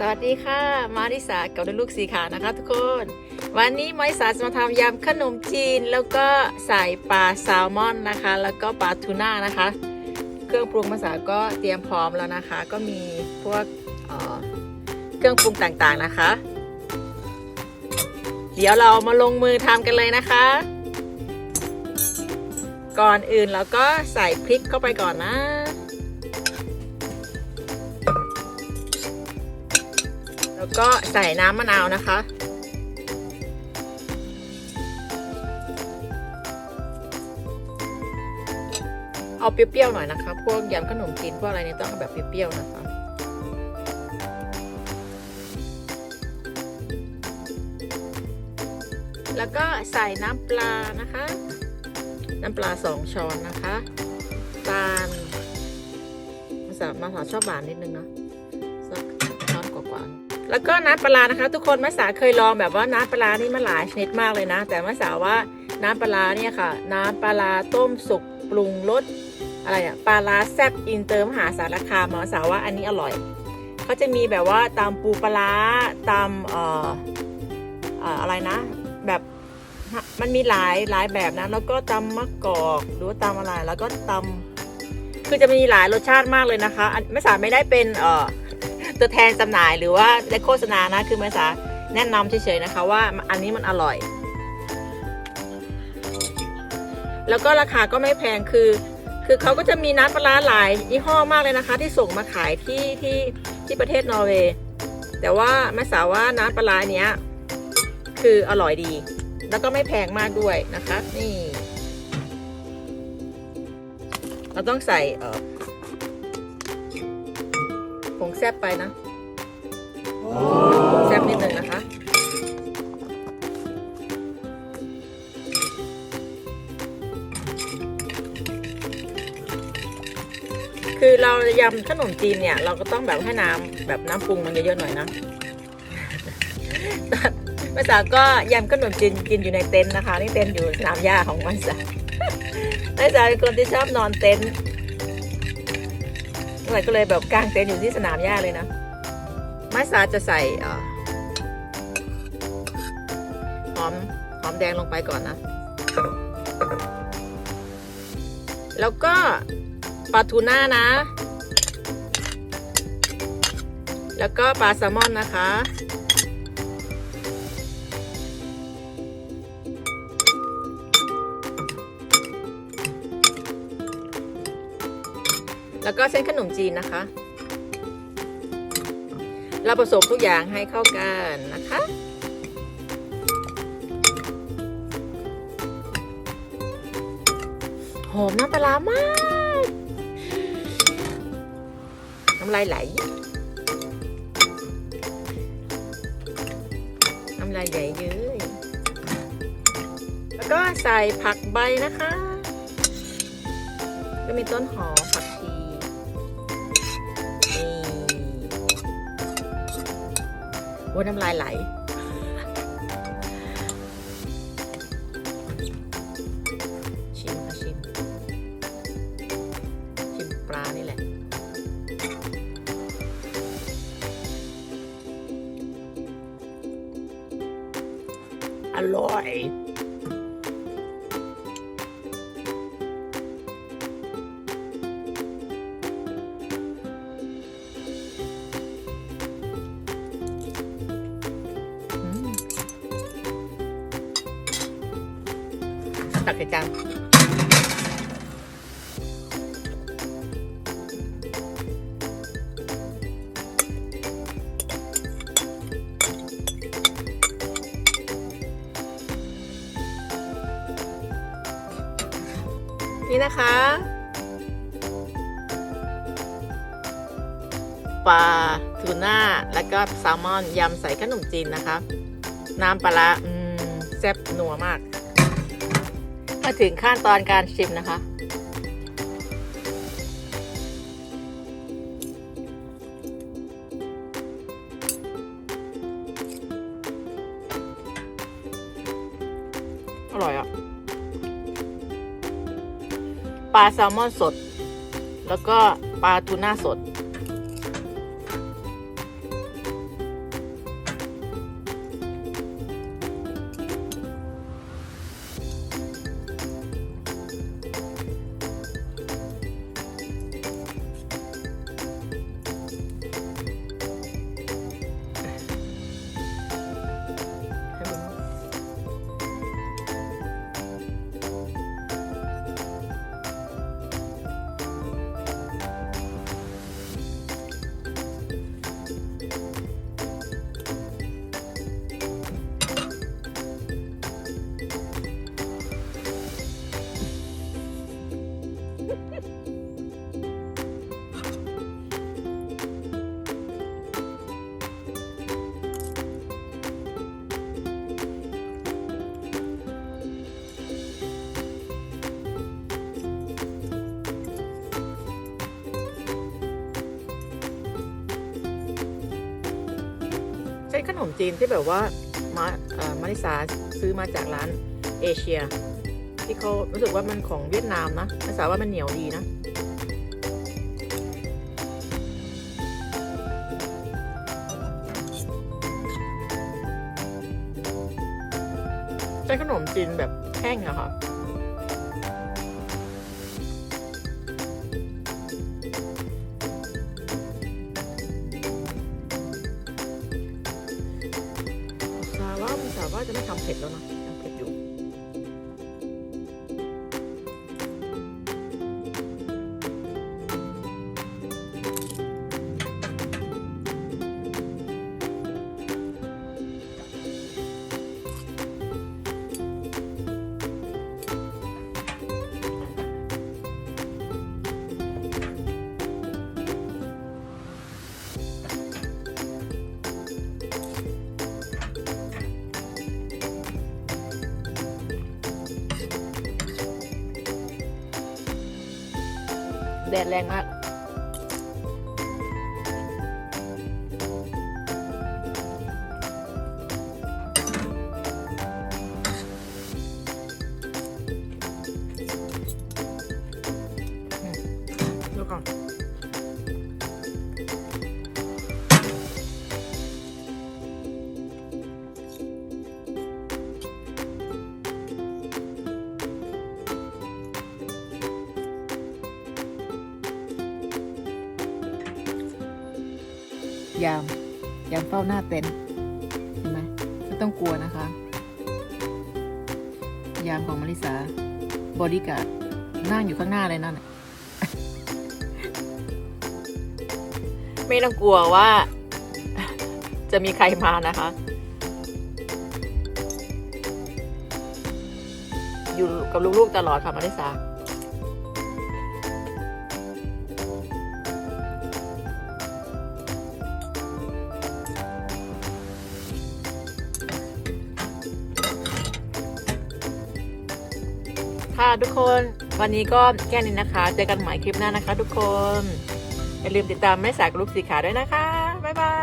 สวัสดีค่ะ มาริสากับลูกสีขานะคะทุกคน วันนี้มาริสาจะมาทำยำขนมจีน แล้วก็ใส่ปลาแซลมอนนะคะ แล้วก็ปลาทูน่านะคะ เครื่องปรุงมาสาก็เตรียมพร้อมแล้วนะคะ ก็มีพวกเเครื่องปรุงต่างๆนะคะ เดี๋ยวเรามาลงมือทำกันเลยนะคะ ก่อนอื่นเราก็ใส่พริกเข้าไปก่อนนะ แล้วก็ใส่น้ำมะนาวนะคะ เอาเปรี้ยวๆหน่อยนะคะ พวกยำขนมจีนพวกอะไรนี่ต้องแบบเปรี้ยวๆนะคะแล้วก็ใส่น้ำปลานะคะ น้ำปลาสองช้อนนะคะ ตาลมาสามาสาชอบหวานนิดนึงเนาะ แล้วก็น้ำปลานะคะ ทุกคนมาสาเคยลองแบบว่าน้ำปลานี่มาหลายชนิดมากเลยนะ แต่มาสาว่าน้ำปลาเนี่ยค่ะ น้ำปลาต้มสุกปรุงรสอะไรเนี่ยปลาร้าแซ่บอินเตอร์มหาสารคามมาสาว่าอันนี้อร่อยเขาจะมีแบบว่าตามปูปลาตามเอ่ออะไรนะ แบบมันมีหลายหลายแบบนะ แล้วก็ตำมะกอกหรือว่าตำอะไรแล้วก็ตำคือจะมีหลายรสชาติมากเลยนะคะไม่สาไม่ได้เป็นเอ่อ ตัวแทนจำหน่ายหรือว่าได้โฆษณานะคือมาสาแนะนำเฉยๆนะคะว่าอันนี้มันอร่อย แล้วก็ราคาก็ไม่แพงคือ คือเขาก็จะมีน้ำปลาหลายยี่ห้อมากเลยนะคะ ที่ส่งมาขายที่ที่ที่ประเทศนอร์เวย์แต่ว่าแม่สาวว่าน้ำปลาร้าเนี้ยคืออร่อยดี แล้วก็ไม่แพงมากด้วยนะคะ นี่ เราต้องใส่เอ่อ ผงแซบไปนะผงแซบนิดนึงนะคะ คือเรายำขนมจีนเนี่ย เราก็ต้องแบบให้น้ำแบบน้ำปรุงมันเยอะๆหน่อยนะภาษาก็ยำขนมจีนกินอยู่ในเต็นท์นะคะ นี่เต็นท์อยู่สนามหญ้าของภาษาภาษาเป็นคนที่ชอบนอนเต็นท์ อะไรก็เลยแบบกางเต็นท์อยู่ที่สนามหญ้าเลยนะ ไมาสาจะใส่หอมหอมแดงลงไปก่อนนะ แล้วก็ปลาทูน่านะ แล้วก็ปลาแซลมอนนะคะ แล้วก็เส้นขนมจีนนะคะ เราผสมทุกอย่างให้เข้ากันนะคะ หอมน้ำปลามาก น้ำลายไหล น้ำลายใหญ่เย้ยแล้วก็ใส่ผักใบนะคะ ก็มีต้นหอม อ้ยน้ำลายไหล ชิมค่ะชิม ชิมปลานี่แหละ อร่อย ตักใส่จานนี่นะคะปลาทูน่า แล้วก็แซลมอน ยำใส่ขนมจีนนะคะ น้ำปลาร้าอืมแซ่บนัวมาก มาถึงขั้นตอนการชิมนะคะ อร่อยอะ ปลาแซลมอนสด แล้วก็ปลาทูน่าสด ใช้ขนมจีนที่แบบว่ามามาริสาซื้อมาจากร้านเอเชีย ที่เขารู้สึกว่ามันของเวียดนามนะมาริสาว่ามันเหนียวดีนะเป็นขนมจีนแบบแห้งอะค่ะสาว่าสาว่าจะไม่ทำเผ็ดแล้วนะ แดดแรงมาก ยาม ยามเฝ้าหน้าเต็นท์เห็นไหมไม่ต้องกลัวนะคะ ยามของมาริสาบอดี้การ์ดนั่งอยู่ข้างหน้าเลยนั่นไม่ต้องกลัวว่า จะมีใครมานะคะ อยู่กับลูกๆตลอดค่ะมาริสา ทุกคนวันนี้ก็แค่นี้นะคะ เจอกันใหม่คลิปหน้านะคะ ทุกคนอย่าลืมติดตามแม่สายกรุ๊ปสีขาด้วยนะคะบ๊ายบาย